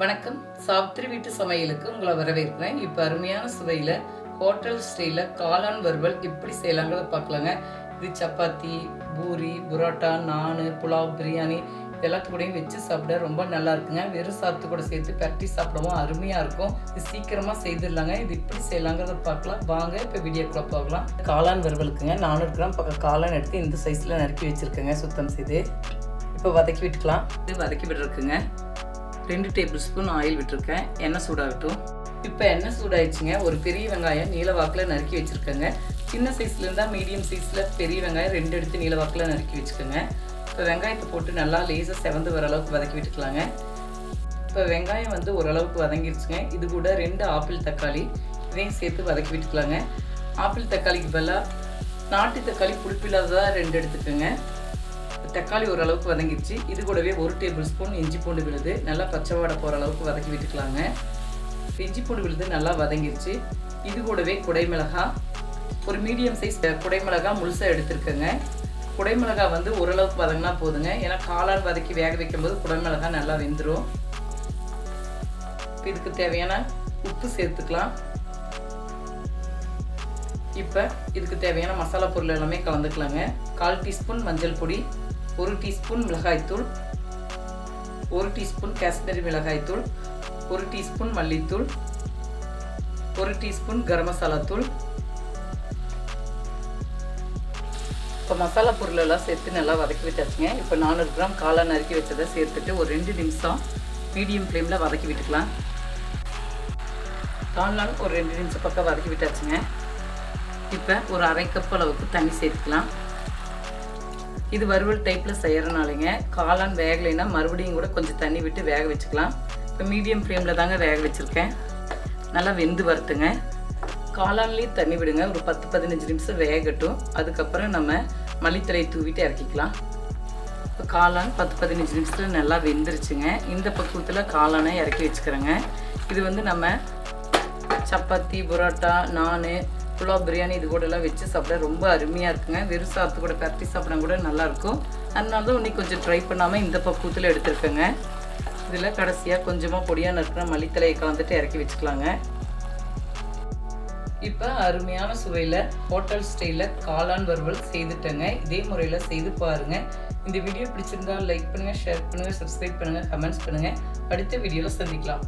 வணக்கம். சாவித்திரி வீட்டு சமையலுக்கு உங்களை வரவேற்கிறேன். இப்போ அருமையான சுவையில் ஹோட்டல் ஸ்டைலில் காளான் வறுவல் எப்படி செய்யலாங்கிறத பார்க்கலாங்க. இது சப்பாத்தி பூரி புரோட்டா நான் புலாவ் பிரியாணி எல்லாத்துக்கூடையும் வச்சு சாப்பிட ரொம்ப நல்லா இருக்குங்க. வெறும் சாத்து கூட சேர்த்து பரட்டி சாப்பிடவும் அருமையாக இருக்கும். இது சீக்கிரமாக செய்திடலாங்க. இது இப்படி செய்யலாங்கிறத பார்க்கலாம். வாங்க இப்போ வீடியோக்குள்ள பார்க்கலாம். காளான் வறுவலுக்குங்க. நானூறு கிராம் பக்கம் காளான் எடுத்து இந்த சைஸில் நறுக்கி வச்சுருக்கேங்க. சுத்தம் செய்து. இப்போ வதக்கி விட்டுக்கலாம். இது வதக்கி விட்டுருக்குங்க ரெண்டு டேபிள் ஸ்பூன் ஆயில் விட்டுருக்கேன். எண்ணெய் சூடாகட்டும். இப்போ எண்ணெய் சூடாயிடுச்சுங்க. ஒரு பெரிய வெங்காயம் நீல வாக்கில் நறுக்கி வச்சுருக்கேங்க. சின்ன சைஸ்ல இருந்தால் மீடியம் சைஸில் பெரிய வெங்காயம் ரெண்டு எடுத்து நீல வாக்கில் நறுக்கி வச்சுக்கோங்க. இப்போ வெங்காயத்தை போட்டு நல்லா லேசாக செவந்து வர அளவுக்கு வதக்கி விட்டுக்கலாங்க. இப்போ வெங்காயம் வந்து ஓரளவுக்கு வதங்கிருச்சுங்க. இது கூட ரெண்டு ஆப்பிள் தக்காளி. இதையும் சேர்த்து வதக்கி விட்டுக்கலாங்க. ஆப்பிள் தக்காளிக்கு பதிலாக நாட்டு தக்காளி புளிப்பில்லாததாக ரெண்டு எடுத்துக்கோங்க. தக்காளி ஓரளவுக்கு வதங்கிடுச்சு. இது கூடவே ஒரு டேபிள் ஸ்பூன் இஞ்சி பூண்டு விழுது. நல்லா பச்சை வாடை போகிற அளவுக்கு வதக்கி விட்டுக்கலாங்க. இஞ்சி பூண்டு விழுது நல்லா வதங்கிடுச்சு. இது கூடவே குடைமிளகா ஒரு மீடியம் சைஸ் குடைமிளகா முழுசாக எடுத்துருக்கேங்க. குடைமிளகா வந்து ஓரளவுக்கு வதங்கினா போதுங்க. ஏன்னா காளான் வதக்கி வேக வைக்கும்போது குடைமிளகா நல்லா வெந்துடும் இதுக்கு தேவையான உப்பு சேர்த்துக்கலாம். இப்போ இதுக்கு தேவையான மசாலா பொருள் எல்லாமே கலந்துக்கலாங்க. கால் டீஸ்பூன் மஞ்சள் பொடி ஒரு டீஸ்பூன் மிளகாய்த்தூள் ஒரு டீஸ்பூன் காஷ்மீரி மிளகாய்த்தூள் ஒரு டீஸ்பூன் மல்லித்தூள் ஒரு டீஸ்பூன் கரம் மசாலா தூள். இப்போ மசாலா பொருளெல்லாம் சேர்த்து நல்லா வதக்கி விட்டாச்சுங்க. இப்போ நானூறு கிராம் காளான் நறுக்கி வச்சதை சேர்த்துட்டு ஒரு ரெண்டு நிமிஷம் மீடியம் ஃப்ளேமில் வதக்கி விட்டுக்கலாம். காளான் ஒரு ரெண்டு நிமிஷம் பக்கம் வதக்கி விட்டாச்சுங்க. இப்போ ஒரு அரை கப் அளவுக்கு தண்ணி சேர்த்துக்கலாம். இது வறுவல் டைப்பில் செய்கிறனாலங்க காளான் வேகலைன்னா மறுபடியும் கூட கொஞ்சம் தண்ணி விட்டு வேக வச்சுக்கலாம். இப்போ மீடியம் ஃப்ளேமில் தாங்க வேக வச்சுருக்கேன். நல்லா வெந்து வரட்டுங்க. காளான்லேயும் தண்ணி விடுங்க. ஒரு பத்து பதினஞ்சு நிமிஷம் வேகட்டும். அதுக்கப்புறம் நம்ம மல்லித்தலையை தூவிட்டு இறக்கிக்கலாம். இப்போ காளான் பத்து பதினஞ்சு நிமிஷத்தில் நல்லா வெந்துருச்சுங்க. இந்த பக்குவத்தில் காளானை இறக்கி வச்சுக்கிறேங்க. இது வந்து நம்ம சப்பாத்தி புரோட்டா நான் புலாவ் பிரியாணி இது கூட எல்லாம் வச்சு சாப்பிட ரொம்ப அருமையாக இருக்குங்க. வெறும் சாத்து கூட பரட்டி சாப்பிட கூட நல்லாயிருக்கும். அதனால தான் இன்னைக்கு கொஞ்சம் ட்ரை பண்ணாமல் இந்த பக்குவத்தில் எடுத்துருக்கேங்க. இதில் கடைசியாக கொஞ்சமாக பொடியாக நறுக்கிற மல்லித்தலையை கலந்துட்டு இறக்கி வச்சுக்கலாங்க. இப்போ அருமையான சுவையில் ஹோட்டல் ஸ்டைலில் காளான் வறுவல் செய்துட்டேங்க. இதே முறையில் செய்து பாருங்கள் இந்த வீடியோ பிடிச்சிருந்தா லைக் பண்ணுங்கள் ஷேர் பண்ணுங்கள் சப்ஸ்கிரைப் பண்ணுங்கள் கமெண்ட்ஸ் பண்ணுங்கள் அடுத்த வீடியோவில் சந்திக்கலாம்.